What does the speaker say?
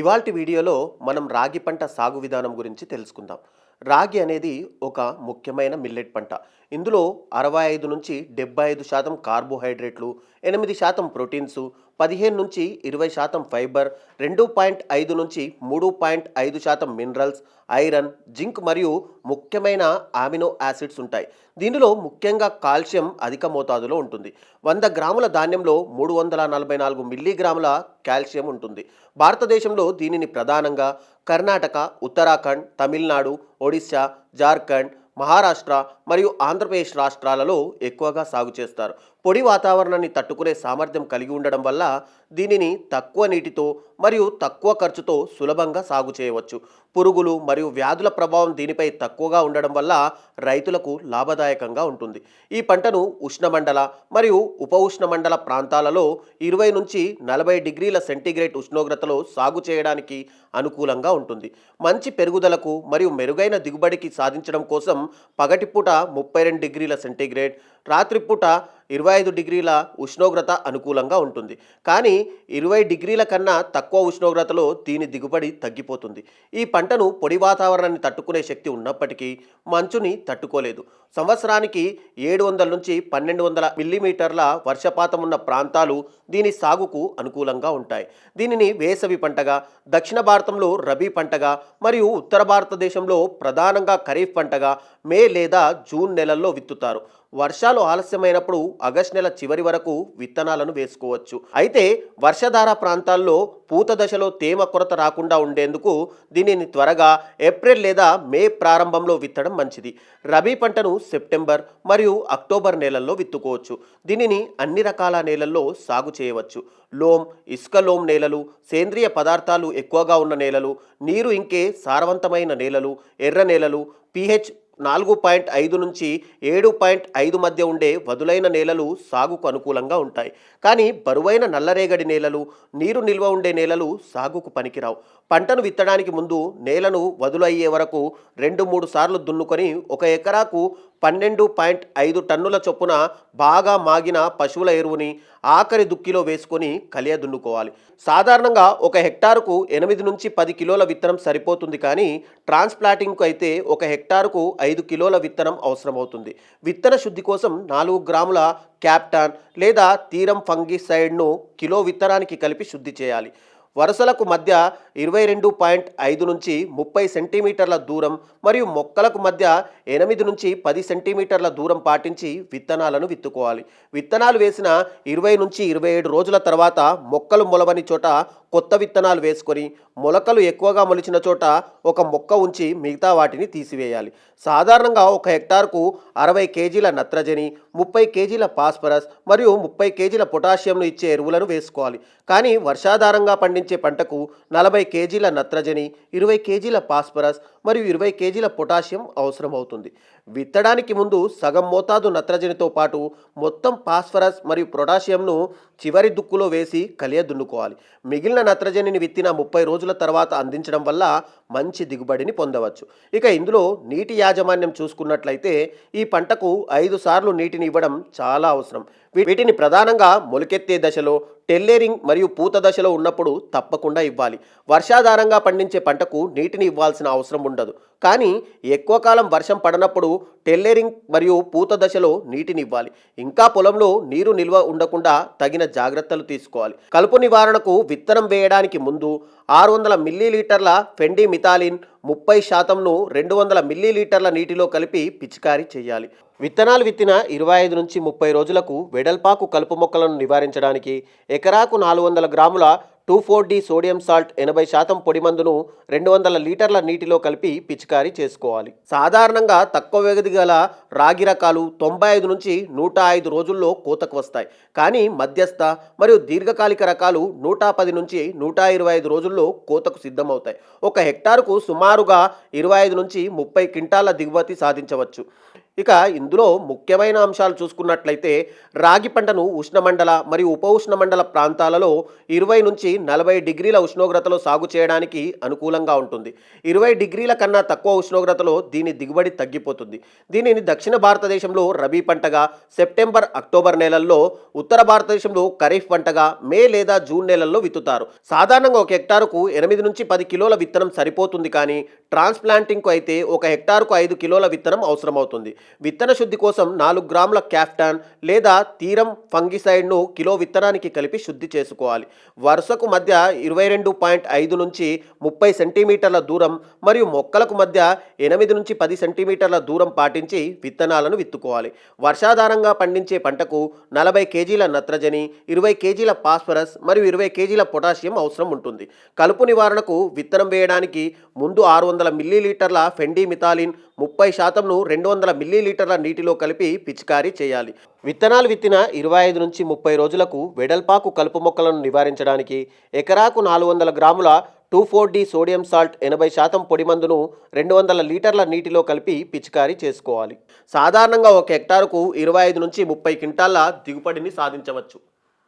ఇవాల్టి వీడియోలో మనం రాగి పంట సాగు విధానం గురించి తెలుసుకుందాం. రాగి అనేది ఒక ముఖ్యమైన మిల్లెట్ పంట. ఇందులో అరవై ఐదు నుంచి డెబ్బై ఐదు శాతం కార్బోహైడ్రేట్లు ఎనిమిది శాతం ప్రోటీన్స్ పదిహేను నుంచి ఇరవై శాతం ఫైబర్ రెండు పాయింట్ ఐదు నుంచి మూడు పాయింట్ ఐదు శాతం మినరల్స్ ఐరన్ జింక్ మరియు ముఖ్యమైన ఆమినో యాసిడ్స్ ఉంటాయి. దీనిలో ముఖ్యంగా కాల్షియం అధిక మోతాదులో ఉంటుంది. వంద గ్రాముల ధాన్యంలో మూడు వందల నలభై నాలుగు మిల్లీగ్రాముల కాల్షియం ఉంటుంది. భారతదేశంలో దీనిని ప్రధానంగా కర్ణాటక ఉత్తరాఖండ్ తమిళనాడు ఒడిశా జార్ఖండ్ మహారాష్ట్ర మరియు ఆంధ్రప్రదేశ్ రాష్ట్రాలలో ఎక్కువగా సాగు చేస్తారు. పొడి వాతావరణాన్ని తట్టుకునే సామర్థ్యం కలిగి ఉండడం వల్ల దీనిని తక్కువ నీటితో మరియు తక్కువ ఖర్చుతో సులభంగా సాగు చేయవచ్చు. పురుగులు మరియు వ్యాధుల ప్రభావం దీనిపై తక్కువగా ఉండడం వల్ల రైతులకు లాభదాయకంగా ఉంటుంది. ఈ పంటను ఉష్ణమండల మరియు ఉప ఉష్ణమండల ప్రాంతాలలో ఇరవై నుంచి నలభై డిగ్రీల సెంటీగ్రేడ్ ఉష్ణోగ్రతలో సాగు చేయడానికి అనుకూలంగా ఉంటుంది. మంచి పెరుగుదలకు మరియు మెరుగైన దిగుబడికి సాధించడం కోసం పగటిపూట ముప్పై రెండు డిగ్రీల సెంటీగ్రేడ్ రాత్రిపూట ఇరవై ఐదు డిగ్రీల ఉష్ణోగ్రత అనుకూలంగా ఉంటుంది. కానీ ఇరవై డిగ్రీల కన్నా తక్కువ ఉష్ణోగ్రతలో దీని దిగుబడి తగ్గిపోతుంది. ఈ పంటను పొడి వాతావరణాన్ని తట్టుకునే శక్తి ఉన్నప్పటికీ మంచుని తట్టుకోలేదు. సంవత్సరానికి ఏడు వందల నుంచి పన్నెండు వందల మిల్లీమీటర్ల వర్షపాతం ఉన్న ప్రాంతాలు దీని సాగుకు అనుకూలంగా ఉంటాయి. దీనిని వేసవి పంటగా దక్షిణ భారతంలో రబీ పంటగా మరియు ఉత్తర భారతదేశంలో ప్రధానంగా ఖరీఫ్ పంటగా మే లేదా జూన్ నెలల్లో విత్తుతారు. వర్షాలు ఆలస్యమైనప్పుడు ఆగస్ట్ నెల చివరి వరకు విత్తనాలను వేసుకోవచ్చు. అయితే వర్షధార ప్రాంతాల్లో పూత దశలో తేమ కొరత రాకుండా ఉండేందుకు దీనిని త్వరగా ఏప్రిల్ లేదా మే ప్రారంభంలో విత్తడం మంచిది. రబీ పంటను సెప్టెంబర్ మరియు అక్టోబర్ నెలల్లో విత్తుకోవచ్చు. దీనిని అన్ని రకాల నేలల్లో సాగు చేయవచ్చు. లోమ్ ఇసుక లోమ్ నేలలు సేంద్రియ పదార్థాలు ఎక్కువగా ఉన్న నేలలు నీరు ఇంకే సారవంతమైన నేలలు ఎర్ర నేలలు పిహెచ్ నాలుగు పాయింట్ ఐదు నుంచి ఏడు పాయింట్ ఐదు మధ్య ఉండే వదులైన నేలలు సాగుకు అనుకూలంగా ఉంటాయి. కానీ బరువైన నల్లరేగడి నేలలు నీరు నిల్వ ఉండే నేలలు సాగుకు పనికిరావు. పంటను విత్తడానికి ముందు నేలను వదులయ్యే వరకు రెండు మూడు సార్లు దున్నుకొని ఒక ఎకరాకు పన్నెండు పాయింట్ ఐదు టన్నుల చొప్పున బాగా మాగిన పశువుల ఎరువుని ఆఖరి దుక్కిలో వేసుకొని కలియ దున్నుకోవాలి. సాధారణంగా ఒక హెక్టారుకు ఎనిమిది నుంచి పది కిలోల విత్తనం సరిపోతుంది కానీ ట్రాన్స్ప్లాంటింగ్కు అయితే ఒక హెక్టారుకు ఐదు కిలోల విత్తనం అవసరమవుతుంది. విత్తన శుద్ధి కోసం నాలుగు గ్రాముల క్యాప్టాన్ లేదా తీరం ఫంగిసైడ్ను కిలో విత్తనానికి కలిపి శుద్ధి చేయాలి. వరుసలకు మధ్య ఇరవై రెండు పాయింట్ ఐదు నుంచి ముప్పై సెంటీమీటర్ల దూరం మరియు మొక్కలకు మధ్య ఎనిమిది నుంచి పది సెంటీమీటర్ల దూరం పాటించి విత్తనాలను విత్తుకోవాలి. విత్తనాలు వేసిన ఇరవై నుంచి ఇరవై ఏడు రోజుల తర్వాత మొక్కలు మొలవని చోట కొత్త విత్తనాలు వేసుకొని మొలకలు ఎక్కువగా మొలిచిన చోట ఒక మొక్క ఉంచి మిగతా వాటిని తీసివేయాలి. సాధారణంగా ఒక హెక్టార్కు అరవై కేజీల నత్రజని ముప్పై కేజీల ఫాస్ఫరస్ మరియు ముప్పై కేజీల పొటాషియంను ఇచ్చే ఎరువులను వేసుకోవాలి. కానీ వర్షాధారంగా పండించే పంటకు నలభై కేజీల నత్రజని ఇరవై కేజీల ఫాస్ఫరస్ మరియు ఇరవై కేజీల పొటాషియం అవసరం అవుతుంది విత్తడానికి ముందు సగం మోతాదు నత్రజనితో పాటు మొత్తం ఫాస్ఫరస్ మరియు పొటాషియంను చివరి దుక్కులో వేసి కలియ దున్నుకోవాలి మిగిలిన నత్రజనిని విత్తిన ముప్పై రోజుల తర్వాత అందించడం వల్ల మంచి దిగుబడిని పొందవచ్చు. ఇక ఇందులో నీటి యాజమాన్యం చూసుకున్నట్లయితే ఈ పంటకు ఐదు సార్లు నీటిని ఇవ్వడం చాలా అవసరం. వీటిని ప్రధానంగా మొలకెత్తే దశలో టెల్లేరింగ్ మరియు పూత దశలో ఉన్నప్పుడు తప్పకుండా ఇవ్వాలి. వర్షాధారంగా పండించే పంటకు నీటిని ఇవ్వాల్సిన అవసరం ఉండదు. కానీ ఎక్కువ కాలం వర్షం పడనప్పుడు టెల్లేరింగ్ మరియు పూత దశలో నీటిని ఇవ్వాలి. ఇంకా పొలంలో నీరు నిల్వ ఉండకుండా తగిన జాగ్రత్తలు తీసుకోవాలి. కలుపు నివారణకు విత్తనం వేయడానికి ముందు ఆరు వందల మిల్లీలీటర్ల ఫెండి మిథాలిన్ ముప్పై శాతంను రెండు వందల మిల్లీలీటర్ల నీటిలో కలిపి పిచికారీ చేయాలి. విత్తనాలు విత్తిన ఇరవై ఐదు నుంచి ముప్పై రోజులకు వెడల్పాకు కలుపు మొక్కలను నివారించడానికి ఎకరాకు నాలుగు వందల గ్రాముల two four D sodium salt ఎనభై శాతం పొడి మందును రెండు వందల లీటర్ల నీటిలో కలిపి పిచికారీ చేసుకోవాలి. సాధారణంగా తక్కువ వ్యవధి గల రాగి రకాలు తొంభై ఐదు నుంచి నూట ఐదు రోజుల్లో కోతకు వస్తాయి. కానీ మధ్యస్థ మరియు దీర్ఘకాలిక రకాలు నూట పది నుంచి నూట ఇరవై ఐదు రోజుల్లో కోతకు సిద్ధమవుతాయి. ఒక హెక్టారుకు సుమారుగా ఇరవై ఐదు నుంచి ముప్పై క్వింటాల దిగుమతి సాధించవచ్చు. ఇక ఇందులో ముఖ్యమైన అంశాలు చూసుకున్నట్లయితే రాగి పంటను ఉష్ణమండల మరియు ఉప ఉష్ణమండల ప్రాంతాలలో ఇరవై నుంచి నలభై డిగ్రీల ఉష్ణోగ్రతలో సాగు చేయడానికి అనుకూలంగా ఉంటుంది. ఇరవై డిగ్రీల కన్నా తక్కువ ఉష్ణోగ్రతలో దీని దిగుబడి తగ్గిపోతుంది. దీనిని దక్షిణ భారతదేశంలో రబీ పంటగా సెప్టెంబర్ అక్టోబర్ నెలల్లో ఉత్తర భారతదేశంలో ఖరీఫ్ పంటగా మే లేదా జూన్ నెలల్లో విత్తుతారు. సాధారణంగా ఒక హెక్టారుకు ఎనిమిది నుంచి పది కిలోల విత్తనం సరిపోతుంది కానీ ట్రాన్స్ప్లాంటింగ్కు అయితే ఒక హెక్టారుకు ఐదు కిలోల విత్తనం అవసరమవుతుంది. విత్తన శుద్ధి కోసం నాలుగు గ్రాముల క్యాఫ్టాన్ లేదా తీరం ఫంగిసైడ్ను కిలో విత్తనానికి కలిపి శుద్ధి చేసుకోవాలి. వరుసకు మధ్య ఇరవై రెండు పాయింట్ ఐదు నుంచి ముప్పై సెంటీమీటర్ల దూరం మరియు మొక్కలకు మధ్య ఎనిమిది నుంచి పది సెంటీమీటర్ల దూరం పాటించి విత్తనాలను విత్తుకోవాలి. వర్షాధారంగా పండించే పంటకు నలభై కేజీల నత్రజని ఇరవై కేజీల ఫాస్ఫరస్ మరియు ఇరవై కేజీల పొటాషియం అవసరం ఉంటుంది. కలుపు నివారణకు విత్తనం వేయడానికి ముందు ఆరు వందల మిల్లీలీటర్ల ఫెండిమిథాలిన్ ముప్పై శాతంను రెండు వందల మిల్లీలీటర్ల నీటిలో కలిపి పిచికారీ చేయాలి. విత్తనాలు విత్తిన ఇరవై ఐదు నుంచి ముప్పై రోజులకు వెడల్పాకు కలుపు మొక్కలను నివారించడానికి ఎకరాకు నాలుగు వందల గ్రాముల two four D sodium salt ఎనభై శాతం పొడి మందును రెండు వందల లీటర్ల నీటిలో కలిపి పిచికారీ చేసుకోవాలి. సాధారణంగా ఒక హెక్టారుకు ఇరవై ఐదు నుంచి ముప్పై క్వింటాల దిగుబడిని సాధించవచ్చు.